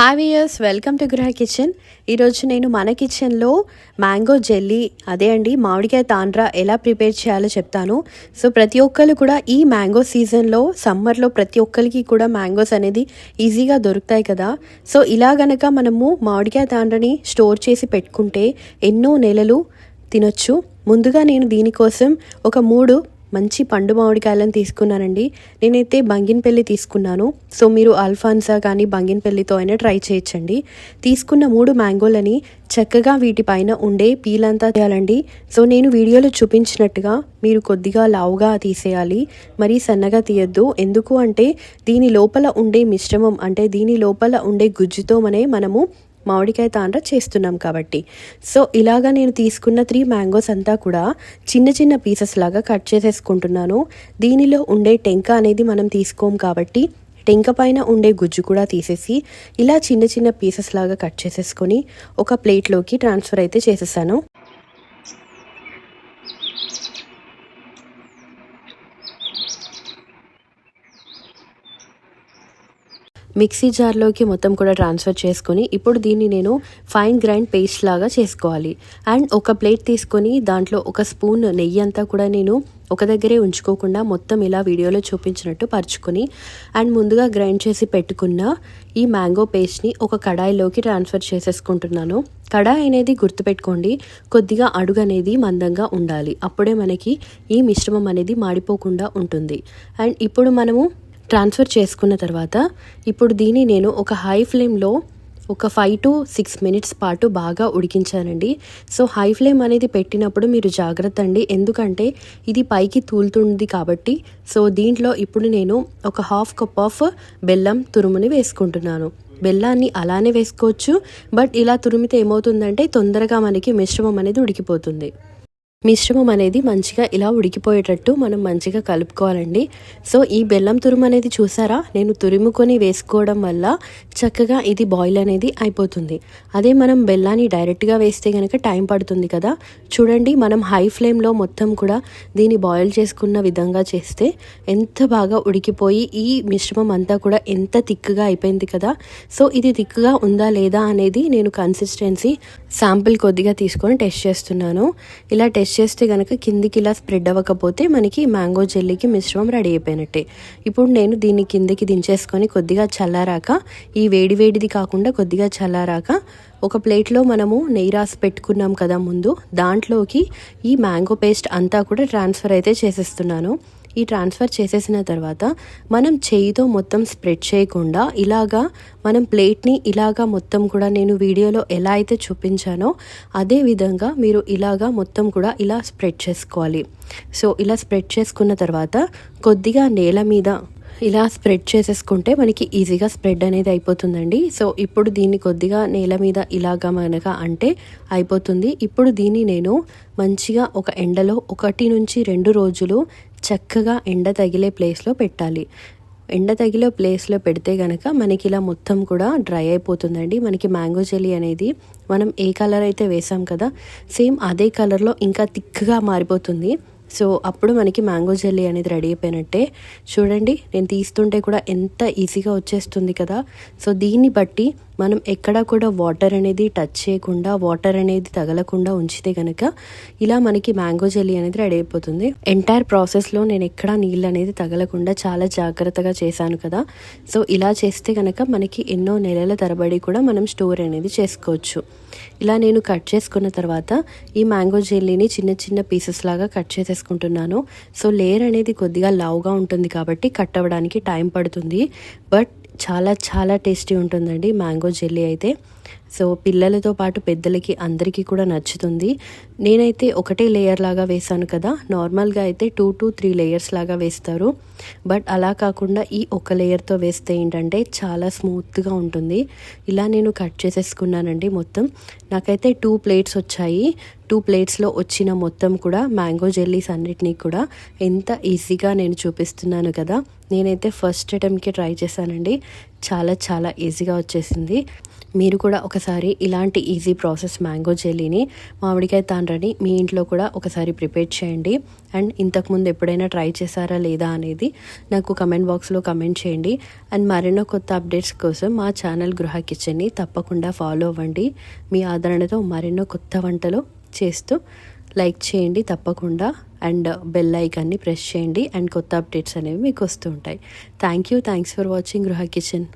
Hi viewers welcome to Gruha kitchen ఈరోజు నేను మన కిచెన్లో మ్యాంగో జెల్లీ అదే అండి మామిడికాయ తాండ్రా ఎలా ప్రిపేర్ చేయాలో చెప్తాను. సో ప్రతి ఒక్కరు కూడా ఈ మ్యాంగో సీజన్లో సమ్మర్లో ప్రతి ఒక్కరికి కూడా మ్యాంగోస్ అనేది ఈజీగా దొరుకుతాయి కదా. సో ఇలా గనక మనము మామిడికాయ తాండ్రని స్టోర్ చేసి పెట్టుకుంటే ఎన్నో నెలలు తినొచ్చు. ముందుగా నేను దీనికోసం ఒక మూడు మంచి పండు మామిడికాయలను తీసుకున్నానండి. నేనైతే బంగినపల్లి తీసుకున్నాను. సో మీరు అల్ఫాన్సా కానీ బంగినపల్లితో అయినా ట్రై చేయొచ్చండి. తీసుకున్న మూడు మ్యాంగోలని చక్కగా వీటిపైన ఉండే పీలంతా తీయాలండి. సో నేను వీడియోలో చూపించినట్టుగా మీరు కొద్దిగా లావుగా తీసేయాలి. మరీ సన్నగా తీయద్దు. ఎందుకు అంటే దీని లోపల ఉండే మిశ్రమం అంటే దీని లోపల ఉండే గుజ్జుతో మనే మనము మామిడికాయ తాండ్ర చేస్తున్నాం కాబట్టి. సో ఇలాగా నేను తీసుకున్న త్రీ మ్యాంగోస్ అంతా కూడా చిన్న చిన్న పీసెస్ లాగా కట్ చేసేసుకుంటున్నాను. దీనిలో ఉండే టెంక అనేది మనం తీసుకోం కాబట్టి టెంక పైన ఉండే గుజ్జు కూడా తీసేసి ఇలా చిన్న చిన్న పీసెస్ లాగా కట్ చేసేసుకొని ఒక ప్లేట్లోకి ట్రాన్స్ఫర్ అయితే చేసేసాను. మిక్సీ జార్లోకి మొత్తం కూడా ట్రాన్స్ఫర్ చేసుకొని ఇప్పుడు దీన్ని నేను ఫైన్ గ్రైండ్ పేస్ట్ లాగా చేసుకోవాలి. అండ్ ఒక ప్లేట్ తీసుకొని దాంట్లో ఒక స్పూన్ నెయ్యి అంతా కూడా నేను ఒక దగ్గరే ఉంచుకోకుండా మొత్తం ఇలా వీడియోలో చూపించినట్టు పరుచుకొని అండ్ ముందుగా గ్రైండ్ చేసి పెట్టుకున్న ఈ మ్యాంగో పేస్ట్ని ఒక కడాయిలోకి ట్రాన్స్ఫర్ చేసేసుకుంటున్నాను. కడాయి అనేది గుర్తుపెట్టుకోండి కొద్దిగా అడుగు అనేది మందంగా ఉండాలి. అప్పుడే మనకి ఈ మిశ్రమం అనేది మాడిపోకుండా ఉంటుంది. అండ్ ఇప్పుడు మనము ట్రాన్స్ఫర్ చేసుకున్న తర్వాత ఇప్పుడు దీన్ని నేను ఒక హై ఫ్లేమ్లో ఒక ఫైవ్ టు సిక్స్ మినిట్స్ పాటు బాగా ఉడికించానండి. సో హై ఫ్లేమ్ అనేది పెట్టినప్పుడు మీరు జాగ్రత్త అండి. ఎందుకంటే ఇది పైకి తూలుతుంది కాబట్టి. సో దీంట్లో ఇప్పుడు నేను ఒక హాఫ్ కప్ ఆఫ్ బెల్లం తురుముని వేసుకుంటున్నాను. బెల్లాన్ని అలానే వేసుకోవచ్చు. బట్ ఇలా తురిమితే ఏమవుతుందంటే తొందరగా మనకి మిశ్రమం అనేది ఉడికిపోతుంది. మిశ్రమం అనేది మంచిగా ఇలా ఉడికిపోయేటట్టు మనం మంచిగా కలుపుకోవాలండి. సో ఈ బెల్లం తురుము అనేది చూసారా? నేను తురుముకొని వేసుకోవడం వల్ల చక్కగా ఇది బాయిల్ అనేది అయిపోతుంది. అదే మనం బెల్లాన్ని డైరెక్ట్గా వేస్తే కనుక టైం పడుతుంది కదా. చూడండి మనం హై ఫ్లేమ్లో మొత్తం కూడా దీన్ని బాయిల్ చేసుకున్న విధంగా చేస్తే ఎంత బాగా ఉడికిపోయి ఈ మిశ్రమం అంతా కూడా ఎంత తిక్కుగా అయిపోయింది కదా. సో ఇది తిక్కుగా ఉందా లేదా అనేది నేను కన్సిస్టెన్సీ శాంపిల్ కొద్దిగా తీసుకొని టెస్ట్ చేస్తున్నాను. ఇలా టెస్ట్ చేస్తే కనుక కిందికి ఇలా స్ప్రెడ్ అవ్వకపోతే మనకి మ్యాంగో జెల్లీకి మిశ్రమం రెడీ అయిపోయినట్టే. ఇప్పుడు నేను దీన్ని కిందికి దించేసుకొని కొద్దిగా చల్లారాక ఈ వేడి వేడిది కాకుండా కొద్దిగా చల్లారాక ఒక ప్లేట్లో మనము నెయ్యి రాసి పెట్టుకున్నాం కదా ముందు దాంట్లోకి ఈ మ్యాంగో పేస్ట్ అంతా కూడా ట్రాన్స్ఫర్ అయితే చేసేస్తున్నాను. ఈ ట్రాన్స్ఫర్ చేసేసిన తర్వాత మనం చేయితో మొత్తం స్ప్రెడ్ చేయకుండా ఇలాగా మనం ప్లేట్ని ఇలాగా మొత్తం కూడా నేను వీడియోలో ఎలా అయితే చూపించానో అదే విధంగా మీరు ఇలాగా మొత్తం కూడా ఇలా స్ప్రెడ్ చేసుకోవాలి. సో ఇలా స్ప్రెడ్ చేసుకున్న తర్వాత కొద్దిగా నేల మీద ఇలా స్ప్రెడ్ చేసేసుకుంటే మనకి ఈజీగా స్ప్రెడ్ అనేది అయిపోతుందండి. సో ఇప్పుడు దీన్ని కొద్దిగా నేల మీద ఇలాగా మనగా అంటే అయిపోతుంది. ఇప్పుడు దీన్ని నేను మంచిగా ఒక ఎండలో ఒకటి నుంచి రెండు రోజులు చక్కగా ఎండ తగిలే ప్లేస్లో పెట్టాలి. ఎండ తగిలే ప్లేస్లో పెడితే కనుక మనకి ఇలా మొత్తం కూడా డ్రై అయిపోతుందండి. మనకి మ్యాంగో జెల్లీ అనేది మనం ఏ కలర్ అయితే వేసాం కదా సేమ్ అదే కలర్లో ఇంకా థిక్గా మారిపోతుంది. సో అప్పుడు మనకి మ్యాంగో జెల్లీ అనేది రెడీ అయిపోయినట్టే. చూడండి నేను తీస్తుంటే కూడా ఎంత ఈజీగా వచ్చేస్తుంది కదా. సో దీన్ని బట్టి మనం ఎక్కడ కూడా వాటర్ అనేది టచ్ చేయకుండా వాటర్ అనేది తగలకుండా ఉంచితే కనుక ఇలా మనకి మ్యాంగో జెల్లీ అనేది రెడీ అయిపోతుంది. ఎంటైర్ ప్రాసెస్లో నేను ఎక్కడ నీళ్ళు అనేది తగలకుండా చాలా జాగ్రత్తగా చేశాను కదా. సో ఇలా చేస్తే కనుక మనకి ఎన్నో నెలల తరబడి కూడా మనం స్టోర్ అనేది చేసుకోవచ్చు. ఇలా నేను కట్ చేసుకున్న తర్వాత ఈ మ్యాంగో జెల్లీని చిన్న చిన్న పీసెస్ లాగా కట్ చేసేసుకుంటున్నాను. సో లేయర్ అనేది కొద్దిగా లావుగా ఉంటుంది కాబట్టి కట్ అవ్వడానికి టైం పడుతుంది. బట్ చాలా చాలా టేస్టీ ఉంటుందండి మ్యాంగో జెల్లీ అయితే. సో పిల్లలతో పాటు పెద్దలకి అందరికీ కూడా నచ్చుతుంది. నేనైతే ఒకటే లేయర్ లాగా వేసాను కదా. నార్మల్గా అయితే టూ టు త్రీ లేయర్స్ లాగా వేస్తారు. బట్ అలా కాకుండా ఈ ఒక లేయర్తో వేస్తే ఏంటంటే చాలా స్మూత్గా ఉంటుంది. ఇలా నేను కట్ చేసేసుకున్నానండి మొత్తం. నాకైతే టూ ప్లేట్స్ వచ్చాయి. టూ ప్లేట్స్లో వచ్చిన మొత్తం కూడా మ్యాంగో జెల్లీస్ అన్నిటినీ కూడా ఎంత ఈజీగా నేను చూపిస్తున్నాను కదా. నేనైతే ఫస్ట్ అటెంప్ట్కి ట్రై చేశానండి. చాలా చాలా ఈజీగా వచ్చేసింది. మీరు కూడా ఒకసారి ఇలాంటి ఈజీ ప్రాసెస్ మ్యాంగో జెల్లీని మామిడికాయ తాండ్రని మీ ఇంట్లో కూడా ఒకసారి ప్రిపేర్ చేయండి. అండ్ ఇంతకుముందు ఎప్పుడైనా ట్రై చేశారా లేదా అనేది నాకు కమెంట్ బాక్స్లో కమెంట్ చేయండి. అండ్ మరెన్నో కొత్త అప్డేట్స్ కోసం మా ఛానల్ గృహ కిచెన్ని తప్పకుండా ఫాలో అవ్వండి. మీ ఆదరణతో మరెన్నో కొత్త వంటలు చేస్తూ లైక్ చేయండి తప్పకుండా. అండ్ బెల్ ఐకాన్ని ప్రెస్ చేయండి. అండ్ కొత్త అప్డేట్స్ అనేవి మీకు వస్తూ ఉంటాయి. Thank you thanks for watching Gruha kitchen